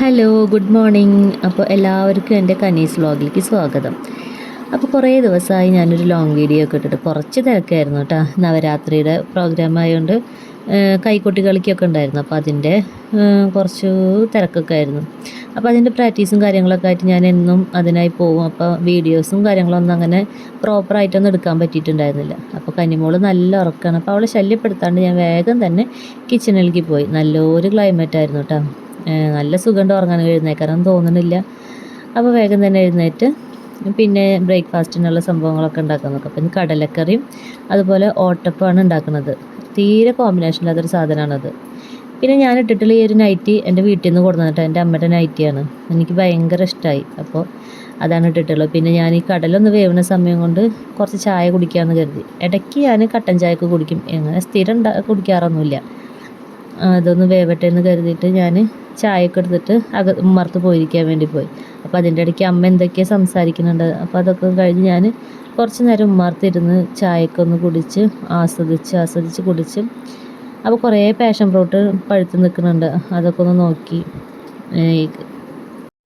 Hello good morning അപ്പോൾ എല്ലാവർക്കും എന്റെ കനീസ് വ്ളോഗിലേക്ക് സ്വാഗതം. അപ്പോൾ കുറേ ദിവസമായി ഞാനൊരു ലോങ് വീഡിയോ ഒക്കെ ഇട്ടിട്ട് കുറച്ച് തിരക്കായിരുന്നു കേട്ടോ നവരാത്രിയുടെ പ്രോഗ്രാം ആയതുകൊണ്ട് ഏഹ്, കൈകൊട്ടി കളിക്കൊക്കെ ഉണ്ടായിരുന്നു. അപ്പോൾ അതിന്റെ കുറച്ച് തിരക്കൊക്കെ ആയിരുന്നു. അപ്പോൾ അതിന്റെ പ്രാക്ടീസും കാര്യങ്ങളൊക്കെ ആയിട്ട് ഞാൻ എന്നും അതിനായി പോകും അപ്പോൾ വീഡിയോസും കാര്യങ്ങളൊന്നും അങ്ങനെ പ്രോപ്പറായിട്ടൊന്നും എടുക്കാൻ പറ്റിയിട്ടുണ്ടായിരുന്നില്ല. അപ്പോൾ കനിമോൾ നല്ല ഉറക്കമാണ് അപ്പോൾ അവളെ ശല്യപ്പെടുത്താണ്ട് ഞാൻ വേഗം തന്നെ കിച്ചണിലേക്ക് പോയി. നല്ലൊരു ക്ലൈമറ്റ് ആയിരുന്നു കേട്ടോ നല്ല സുഖമുണ്ട് ഉറങ്ങാൻ എഴുന്നേക്കാനൊന്നും തോന്നുന്നില്ല. അപ്പോൾ വേഗം തന്നെ എഴുന്നേറ്റ് പിന്നെ ബ്രേക്ക്ഫാസ്റ്റിനുള്ള സംഭവങ്ങളൊക്കെ ഉണ്ടാക്കാൻ നോക്കാം. അപ്പം കടലക്കറിയും അതുപോലെ ഓട്ടപ്പാണ് ഉണ്ടാക്കുന്നത്. തീരെ കോമ്പിനേഷൻ ഇല്ലാത്തൊരു സാധനമാണത്. പിന്നെ ഞാൻ ഇട്ടിട്ടുള്ള ഈ ഒരു നൈറ്റി എന്റെ വീട്ടിൽ നിന്ന് കൊടുന്നിട്ട് എന്റെ അമ്മയുടെ നൈറ്റിയാണ് എനിക്ക് ഭയങ്കര ഇഷ്ടമായി അപ്പോൾ അതാണ് ഇട്ടിട്ടുള്ളത്. പിന്നെ ഞാൻ ഈ കടലൊന്ന് വേവുന്ന സമയം കൊണ്ട് കുറച്ച് ചായ കുടിക്കാമെന്ന് കരുതി. ഇടയ്ക്ക് ഞാൻ കട്ടൻ ചായക്ക് കുടിക്കും. എങ്ങനെ സ്ഥിരം കുടിക്കാറൊന്നുമില്ല. അതൊന്ന് വേവട്ടെ എന്ന് കരുതിയിട്ട് ഞാൻ ചായയൊക്കെ എടുത്തിട്ട് അക ഉമ്മർത്ത് പോയിരിക്കാൻ വേണ്ടി പോയി. അപ്പോൾ അതിന്റെ ഇടയ്ക്ക് അമ്മ എന്തൊക്കെയോ സംസാരിക്കുന്നുണ്ട്. അപ്പോൾ അതൊക്കെ കഴിഞ്ഞ് ഞാൻ കുറച്ച് നേരം ഉമ്മാർത്തിരുന്ന് ചായയൊക്കെ ഒന്ന് കുടിച്ച് ആസ്വദിച്ച് ആസ്വദിച്ച് കുടിച്ച് അപ്പോൾ കുറേ പാഷൻ ഫ്രൂട്ട് പഴുത്ത് നിൽക്കുന്നുണ്ട്. അതൊക്കെ ഒന്ന് നോക്കി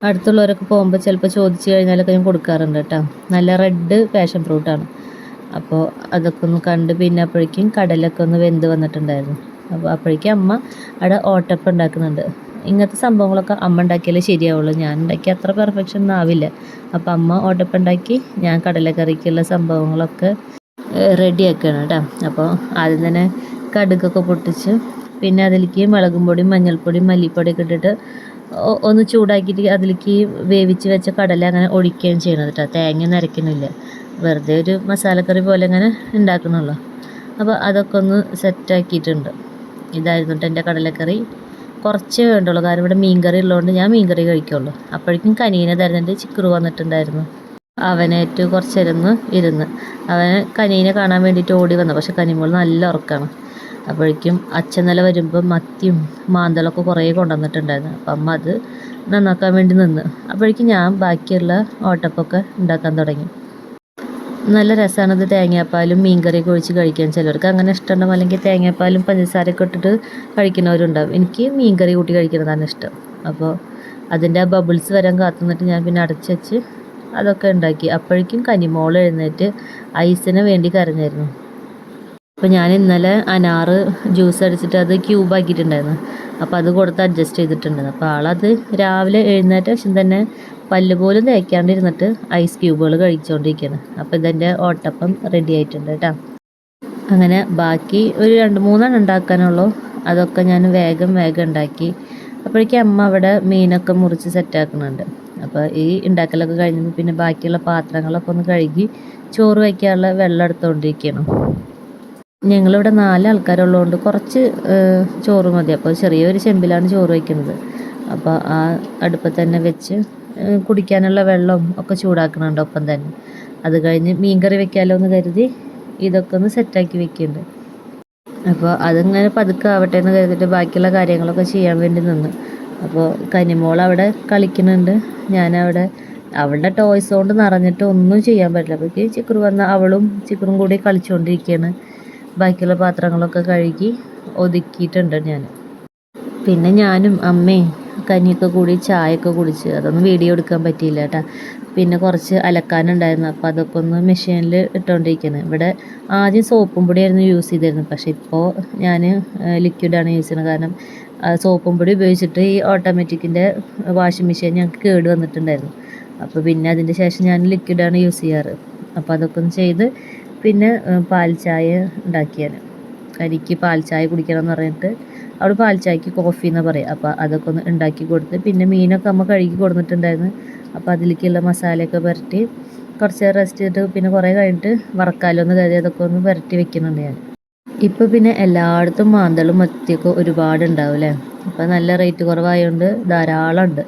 അടുത്തുള്ളവരൊക്കെ പോകുമ്പോൾ ചിലപ്പോൾ ചോദിച്ചു കഴിഞ്ഞാലൊക്കെ ഞാൻ കൊടുക്കാറുണ്ട് കേട്ടോ. നല്ല റെഡ് പാഷൻ ഫ്രൂട്ടാണ് അപ്പോൾ അതൊക്കെ ഒന്ന് കണ്ട് പിന്നെ അപ്പോഴേക്കും കടലൊക്കെ ഒന്ന് വെന്ത് വന്നിട്ടുണ്ടായിരുന്നു. അപ്പോൾ അപ്പോഴേക്കും അമ്മ അവിടെ ഓട്ടപ്പം ഉണ്ടാക്കുന്നുണ്ട്. ഇങ്ങനത്തെ സംഭവങ്ങളൊക്കെ അമ്മ ഉണ്ടാക്കിയാലേ ശരിയാവുള്ളൂ. ഞാൻ ഉണ്ടാക്കി അത്ര പെർഫെക്ഷൻ ഒന്നും ആവില്ല. അപ്പം അമ്മ ഓട്ടപ്പുണ്ടാക്കി ഞാൻ കടലക്കറിക്കുള്ള സംഭവങ്ങളൊക്കെ റെഡിയാക്കുകയാണ് കേട്ടോ. അപ്പോൾ ആദ്യം തന്നെ കടുകൊക്കെ പൊട്ടിച്ച് പിന്നെ അതിലേക്ക് മുളകും പൊടിയും മഞ്ഞൾപ്പൊടിയും മല്ലിപ്പൊടിയൊക്കെ ഇട്ടിട്ട് ഒന്ന് ചൂടാക്കിയിട്ട് അതിലേക്ക് വേവിച്ച് വെച്ച കടല അങ്ങനെ ഒഴിക്കുകയും ചെയ്യണം കേട്ടോ. തേങ്ങ നരയ്ക്കുന്നില്ല വെറുതെ ഒരു മസാലക്കറി പോലെ അങ്ങനെ ഉണ്ടാക്കുന്നുള്ളൂ. അപ്പോൾ അതൊക്കെ ഒന്ന് സെറ്റാക്കിയിട്ടുണ്ട് ഇതായിരുന്നു കേട്ടോ എന്റെ കടലക്കറി. കുറച്ചേ വേണ്ടുള്ളൂ. കാരണം ഇവിടെ മീൻകറി ഉള്ളതുകൊണ്ട് ഞാൻ മീൻകറി കഴിക്കുള്ളൂ. അപ്പോഴേക്കും കനീനെ തരുന്നുണ്ട്. ചിക്കുറു വന്നിട്ടുണ്ടായിരുന്നു. അവനേറ്റ് കുറച്ചിരുന്ന് ഇരുന്ന്. അവന് കനീനെ കാണാൻ വേണ്ടിയിട്ട് ഓടി വന്നു. പക്ഷെ കനിമോൾ നല്ല ഉറക്കമാണ് അപ്പോഴേക്കും അച്ഛൻ നില വരുമ്പോൾ മത്തിയും മാന്തളൊക്കെ കുറേ കൊണ്ടുവന്നിട്ടുണ്ടായിരുന്നു. അപ്പം അമ്മ അത് നന്നാക്കാൻ വേണ്ടി നിന്ന്. അപ്പോഴേക്കും ഞാൻ ബാക്കിയുള്ള ഓട്ടപ്പൊക്കെ ഉണ്ടാക്കാൻ തുടങ്ങി. നല്ല രസമാണത് തേങ്ങാപ്പാലും മീൻകറിയൊക്കെ ഒഴിച്ച് കഴിക്കാൻ ചിലർക്ക്. അങ്ങനെ ഇഷ്ടമുണ്ടാവും. അല്ലെങ്കിൽ തേങ്ങാപ്പാലും പഞ്ചസാരയൊക്കെ ഇട്ടിട്ട് കഴിക്കുന്നവരുണ്ടാവും. എനിക്ക് മീൻകറി കൂട്ടി കഴിക്കുന്നതാണ് ഇഷ്ടം. അപ്പോൾ അതിന്റെ ആ ബബിൾസ് വരാൻ കാത്തുനിന്നിട്ട് ഞാൻ പിന്നെ അടച്ച് വെച്ച് അതൊക്കെ ഉണ്ടാക്കി. അപ്പോഴേക്കും കനിമോൾ എഴുന്നേറ്റ് ഐസിന് വേണ്ടി കരഞ്ഞായിരുന്നു. അപ്പോൾ ഞാൻ ഇന്നലെ അനാറ് ജ്യൂസ് അടിച്ചിട്ട് അത് ക്യൂബ് ആക്കിയിട്ടുണ്ടായിരുന്നു അപ്പോൾ അത് കൊടുത്ത് അഡ്ജസ്റ്റ് ചെയ്തിട്ടുണ്ട്. അപ്പോൾ ആളത് രാവിലെ എഴുന്നേറ്റ ശേഷം തന്നെ പല്ല് പോലും തേക്കാണ്ടിരുന്നിട്ട് ഐസ് ക്യൂബുകൾ കഴിച്ചുകൊണ്ടിരിക്കുകയാണ് അപ്പോൾ ഇതെന്റെ ഓട്ടപ്പം റെഡി ആയിട്ടുണ്ട് കേട്ടോ. അങ്ങനെ ബാക്കി ഒരു രണ്ട് മൂന്നെണ്ണം ഉണ്ടാക്കാനുള്ളൂ. അതൊക്കെ ഞാൻ വേഗം വേഗം ഉണ്ടാക്കി. അപ്പോഴേക്കും അമ്മ അവിടെ മീനൊക്കെ മുറിച്ച് സെറ്റാക്കുന്നുണ്ട് അപ്പോൾ ഈ ഉണ്ടാക്കലൊക്കെ കഴിഞ്ഞപ്പോൾ പിന്നെ ബാക്കിയുള്ള പാത്രങ്ങളൊക്കെ ഒന്ന് കഴുകി ചോറ് വയ്ക്കാനുള്ള വെള്ളം എടുത്തുകൊണ്ടിരിക്കുകയാണ് ഞങ്ങളിവിടെ നാല് ആൾക്കാരുള്ളതുകൊണ്ട് കുറച്ച് ചോറ് മതി. അപ്പോൾ ചെറിയൊരു ചെമ്പിലാണ് ചോറ് വയ്ക്കുന്നത്. അപ്പോൾ ആ അടുപ്പത്ത് തന്നെ വെച്ച് കുടിക്കാനുള്ള വെള്ളം ഒക്കെ ചൂടാക്കണുണ്ട് ഒപ്പം തന്നെ. അത് കഴിഞ്ഞ് മീൻകറി വെക്കാമല്ലോ എന്ന് കരുതി ഇതൊക്കെ ഒന്ന് സെറ്റാക്കി വെക്കുന്നുണ്ട്. അപ്പോൾ അതിങ്ങനെ പതുക്കെ ആവട്ടെ എന്ന് കരുതിയിട്ട് ബാക്കിയുള്ള കാര്യങ്ങളൊക്കെ ചെയ്യാൻ വേണ്ടി നിന്ന്. അപ്പോൾ കനിമോൾ അവിടെ കളിക്കുന്നുണ്ട്. ഞാനവിടെ അവളുടെ ടോയ്സ് കൊണ്ട് നിറഞ്ഞിട്ട് ഒന്നും ചെയ്യാൻ പറ്റില്ല. അപ്പോൾ ചിക്കറ് വന്ന അവളും ചിക്കുറും കൂടി കളിച്ചുകൊണ്ടിരിക്കുകയാണ് ബാക്കിയുള്ള പാത്രങ്ങളൊക്കെ കഴുകി ഒതുക്കിയിട്ടുണ്ട് ഞാൻ. പിന്നെ ഞാനും അമ്മയും കഞ്ഞിയൊക്കെ കൂടി ചായയൊക്കെ കുടിച്ച്. അതൊന്നും വീഡിയോ എടുക്കാൻ പറ്റിയില്ല കേട്ടോ. പിന്നെ കുറച്ച് അലക്കാനുണ്ടായിരുന്നു അപ്പോൾ അതൊക്കെ ഒന്ന് മെഷീനിൽ ഇട്ടുകൊണ്ടിരിക്കുന്നത് ഇവിടെ ആദ്യം സോപ്പും പൊടിയായിരുന്നു യൂസ് ചെയ്തിരുന്നത്. പക്ഷേ ഇപ്പോൾ ഞാൻ ലിക്വിഡാണ് യൂസ് ചെയ്യുന്നത്. കാരണം സോപ്പും പൊടി ഉപയോഗിച്ചിട്ട് ഈ ഓട്ടോമാറ്റിക്കിന്റെ വാഷിംഗ് മെഷീൻ ഞങ്ങൾക്ക് കേട് വന്നിട്ടുണ്ടായിരുന്നു. അപ്പോൾ പിന്നെ അതിന്റെ ശേഷം ഞാൻ ലിക്വിഡാണ് യൂസ് ചെയ്യാറ്. അപ്പോൾ അതൊക്കെ ഒന്ന് ചെയ്ത് പിന്നെ പാൽ ചായ ഉണ്ടാക്കിയാണ്. കരിക്ക് പാൽ ചായ കുടിക്കണം എന്ന് പറഞ്ഞിട്ട് അവിടെ പാൽ ചായക്ക് കോഫി എന്ന് പറയും. അപ്പോൾ അതൊക്കെ ഒന്ന് ഉണ്ടാക്കി കൊടുത്ത് പിന്നെ മീനൊക്കെ അമ്മ കഴുകി കൊടുത്തിട്ടുണ്ടായിരുന്നു അപ്പോൾ അതിലേക്കുള്ള മസാലയൊക്കെ പുരട്ടി കുറച്ച് റെസ്റ്റ് ചെയ്തിട്ട് പിന്നെ കുറേ കഴിഞ്ഞിട്ട് വറക്കാലൊന്ന് കരുതി അതൊക്കെ ഒന്ന് പുരട്ടി വെക്കുന്നുണ്ട് ഞാൻ. ഇപ്പോൾ പിന്നെ എല്ലായിടത്തും മാന്തളും മത്തിയൊക്കെ ഒരുപാട് ഉണ്ടാവും അല്ലേ? അപ്പോൾ നല്ല റേറ്റ് കുറവായതുകൊണ്ട് ധാരാളം ഉണ്ട്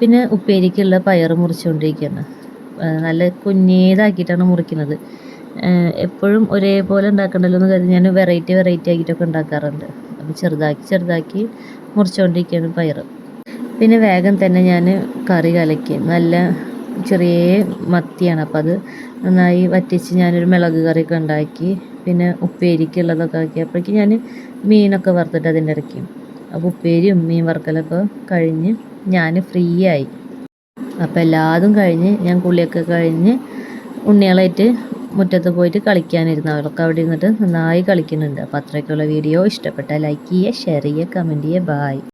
പിന്നെ ഉപ്പേരിക്കുള്ള പയർ മുറിച്ചുകൊണ്ടിരിക്കുകയാണ്. നല്ല കുഞ്ഞേതാക്കിയിട്ടാണ് മുറിക്കുന്നത്. എപ്പോഴും ഒരേപോലെ ഉണ്ടാക്കണ്ടല്ലോ എന്ന് കരുതി ഞാൻ വെറൈറ്റി വെറൈറ്റി ആക്കിയിട്ടൊക്കെ ഉണ്ടാക്കാറുണ്ട്. അപ്പോൾ ചെറുതാക്കി ചെറുതാക്കി മുറിച്ചുകൊണ്ടിരിക്കുകയാണ് പയറ് പിന്നെ വേഗം തന്നെ ഞാൻ കറി കലക്കി. നല്ല ചെറിയ മത്തിയാണ്. അപ്പോൾ അത് നന്നായി വറ്റിച്ച് ഞാനൊരു മിളക് കറിയൊക്കെ ഉണ്ടാക്കി. പിന്നെ ഉപ്പേരിക്കുള്ളതൊക്കെ ആക്കി അപ്പോഴേക്കും ഞാൻ മീനൊക്കെ വറുത്തിട്ട് അതിന്റെ ഇടയ്ക്ക്. അപ്പോൾ ഉപ്പേരിയും മീൻ വറുക്കലൊക്കെ കഴിഞ്ഞ് ഞാൻ ഫ്രീ ആയി. അപ്പോൾ എല്ലാതും കഴിഞ്ഞ് ഞാൻ കുളിയൊക്കെ കഴിഞ്ഞ് ഉണ്ണികളായിട്ട് മുറ്റത്ത് പോയിട്ട് കളിക്കാനിരുന്നു. അവർക്ക് അവിടെ ഇരുന്നിട്ട് നന്നായി കളിക്കുന്നുണ്ട്. അപ്പോൾ അത്രയ്ക്കുള്ള വീഡിയോ ഇഷ്ടപ്പെട്ടാൽ ലൈക്ക് ചെയ്യുക ഷെയർ ചെയ്യുക കമന്റ് ചെയ്യുക. ബായ്